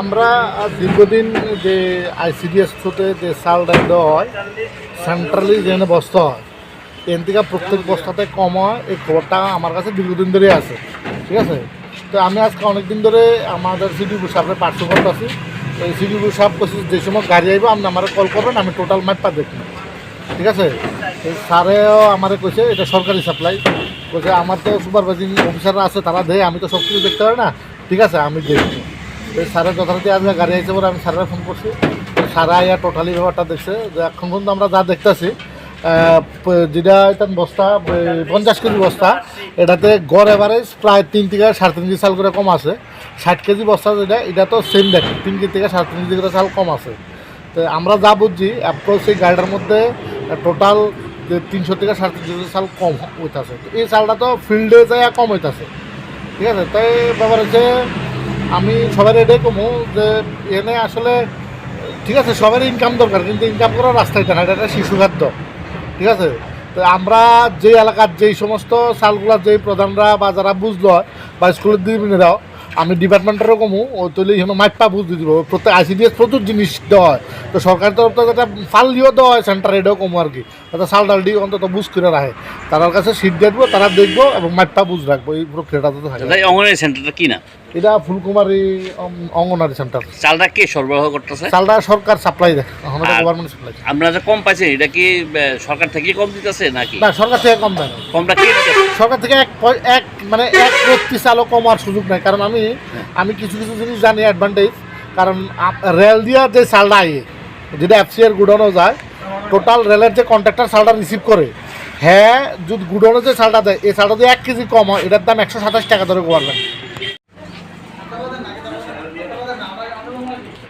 আমরা দীর্ঘদিন যে আইসিডিএস থ্রুতে যে চাল ডাল দেওয়া হয় সেন্ট্রালি যেখানে বস্তা হয় এন থেকে প্রত্যেক বস্তাতে কম হয়, এই খবরটা আমার কাছে দীর্ঘদিন ধরে আছে, ঠিক আছে? তো আমি আজকে অনেকদিন ধরে আমাদের সিডি সাহেবের পার্শ্ববর্তী আছি তো এই সিডি সাহেব করছি যে সময় গাড়ি আইব আপনি আমার কল করবেন আমি টোটাল মাইপা দেখি ঠিক আছে? এই স্যারেও আমার কেছে, এটা সরকারি সাপ্লাই কইছে আমার তো সুপারভাইজিং অফিসাররা আছে, তারা দেয়, আমি তো সব কিছু দেখতে পারি না। ঠিক আছে, আমি দেখছি এই স্যারের যথারীতি আজকে গাড়ি আইছে পরে আমি স্যারের ফোন করছি। সারা ইয়া টোটালি ব্যাপারটা দেখছে। যে এখন পর্যন্ত আমরা যা দেখতেছি যেটা এটা বস্তা পঞ্চাশ কেজি বস্তা, এটাতে গড় এভারেজ প্রায় তিন থেকে সাড়ে তিন কেজি চাল করে কম আছে। ষাট কেজি বস্তা যেটা, এটা তো সেম দেখ, তিন কেজি থেকে সাড়ে তিন কেজি করে চাল কম আছে। তো আমরা যা বুঝছি অ্যাপ্রোচ এই গাড়িটার মধ্যে টোটাল যে তিনশো থেকে সাড়ে তিনশো চাল কম হইতেছে। তো এই চালটা তো ফিল্ডে যায় কম হইতেছে। ঠিক আছে? তাই ব্যাপার হচ্ছে, আমি সবার এটাই কমু যে এনে আসলে, ঠিক আছে, সবার ইনকাম দরকার, কিন্তু ইনকাম করার রাস্তা এটা না, এটা একটা শিশু খাদ্য। ঠিক আছে? তো আমরা যে এলাকার যেই সমস্ত চালগুলা যেই প্রধানরা বা যারা বুঝলো বা স্কুলের দিদিরাও আমি ডিপার্টমেন্টেরও কমু, ও তৈরি এখানে মাইপা বুঝতে দিব। প্রত্যেক আইসিডিএস প্রচুর জিনিস দেওয়া হয়। তো সরকারের তরফ থেকে একটা ফাল দিয়েও দেওয়া হয় সেন্টার এটাও কমু আর কি। তাতে সাল ডাল দিয়ে অন্তত বুঝ করে রাখে। তার কাছে সিট দেখব তারা দেখব এবং মাইপা বুঝ রাখব, এই প্রক্রিয়াটা তো থাকে। অঙ্গনের সেন্টারটা কি না? এটা ফুলকুমারী অঙ্গনারী সেন্টার চালটা কে সরবরাহ করতেছে? চালটা সরকার সাপ্লাই দেয় গভর্নমেন্ট সাপ্লাই আমরা যে কম পাইছেন এটা কি সরকার থেকে কম দিতেছে নাকি? না সরকার থেকে কম দেয় কমটা কে সরকার থেকে এক এক মানে এক ব্যক্তি চালও কমার সুযোগ নাই। কারণ আমি আমি কিছু কিছু জিনিস জানি অ্যাডভান্টেজ কারণ রেল দিয়া যে চালটা আয়ে যেটা এফসিআর গুডানো যায় টোটাল রেলের যে কন্ট্রাক্টর চালটা রিসিভ করে হ্যাঁ যদি গুডানো যে চালটা দেয় এই চালটা যদি এক কেজি কম হয় এটার দাম একশো সাতাশ টাকা ধরে গভর্নমেন্ট